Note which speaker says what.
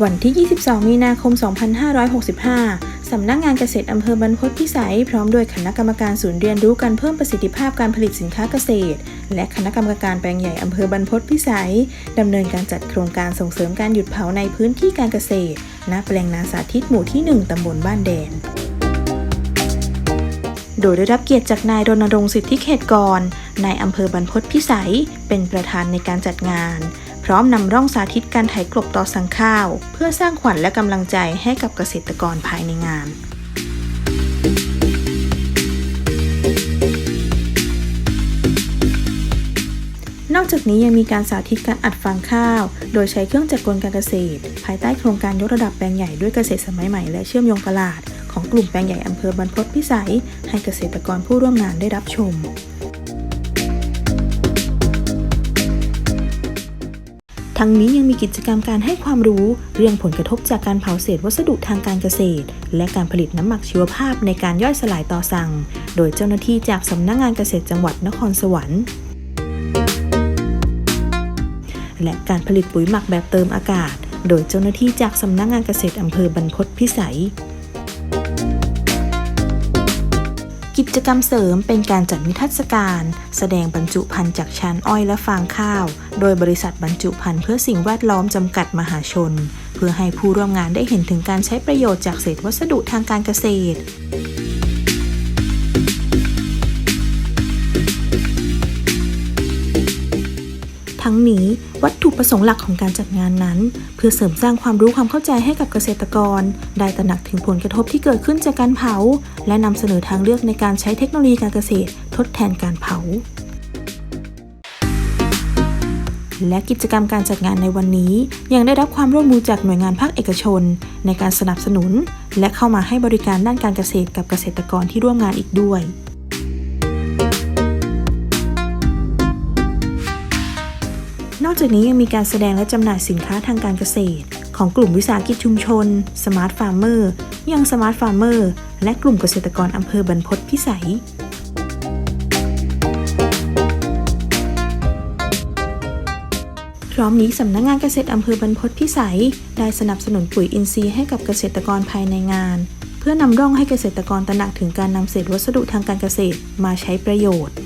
Speaker 1: วันที่ 22 มีนาคม 2565 สำนักงานเกษตรอำเภอบรรพตพิสัย พร้อมด้วยคณะกรรมการศูนย์เรียนรู้การเพิ่มประสิทธิภาพการผลิตสินค้าเกษตร และคณะกรรมการแปลงใหญ่อำเภอบรรพตพิสัย ดำเนินการจัดโครงการส่งเสริมการหยุดเผาในพื้นที่การเกษตร ณ แปลงนาสาธิตหมู่ที่ 1 ตำบลบ้านแดนโดยได้รับเกียรติจากนายรณรงค์สิทธิเขตกรนายอำเภอบรรพตพิสัย เป็นประธานในการจัดงาน พร้อมนำร่องสาธิตการไถกลบต่อสังข้าว เพื่อสร้างขวัญและกำลังใจให้กับเกษตรกรภายในงานนอกจากนี้ยังมีการสาธิตการอัดฟางข้าว โดยใช้เครื่องจักรกลการเกษตร ภายใต้โครงการยกระดับแปลงใหญ่ด้วยเกษตรสมัยใหม่และเชื่อมโยงตลาด ของกลุ่มแปลงใหญ่อำเภอบรรพตพิสัย ให้เกษตรกรผู้ร่วมงานได้รับชม ทั้งนี้ยังมีกิจกรรมการให้ความรู้ เรื่องผลกระทบจากการเผาเศษวัสดุทางการเกษตร และการผลิตน้ำหมักชีวภาพในการย่อยสลายต่อสั่ง โดยเจ้าหน้าที่จากสำนักงงานเกษตรจังหวัดนครสวรรค์และการผลิตปุ๋ยหมักแบบเติมอากาศ โดยเจ้าหน้าที่จากสำนักงงานเกษตรอำเภอบรรพตพิสัย กิจกรรมเสริมเป็นการจัดนิทรรศการ แสดงบรรจุภัณฑ์จากชานอ้อยและฟางข้าว โดยบริษัทบรรจุภัณฑ์เพื่อสิ่งแวดล้อมจำกัดมหาชน เพื่อให้ผู้ร่วมงานได้เห็นถึงการใช้ประโยชน์จากเศษวัสดุทางการเกษตรทั้งนี้ วัตถุประสงค์หลักของการจัดงานนั้น เพื่อเสริมสร้างความรู้ความเข้าใจให้กับเกษตรกร ได้ตระหนักถึงผลกระทบที่เกิดขึ้นจากการเผา และนำเสนอทางเลือกในการใช้เทคโนโลยีการเกษตร ทดแทนการเผา และกิจกรรมการจัดงานในวันนี้ ยังได้รับความร่วมมือจากหน่วยงานภาคเอกชน ในการสนับสนุน และเข้ามาให้บริการด้านการเกษตรกับเกษตรกรที่ร่วมงานอีกด้วย นอกจากนี้ยังมีการแสดงและจำหน่ายสินค้าทางการเกษตร ของกลุ่มวิสาหกิจชุมชน Smart Farmer ยัง Smart Farmer และกลุ่มเกษตรกรอำเภอบรรพตพิสัยพร้อมนี้สำนักงงานเกษตรอำเภอบรรพตพิสัย ได้สนับสนุนปุ๋ยอินทรีย์ให้กับเกษตรกรภายในงาน เพื่อนำร่องให้เกษตรกรตระหนักถึงการนำเศษวัสดุทางการเกษตรมาใช้ประโยชน์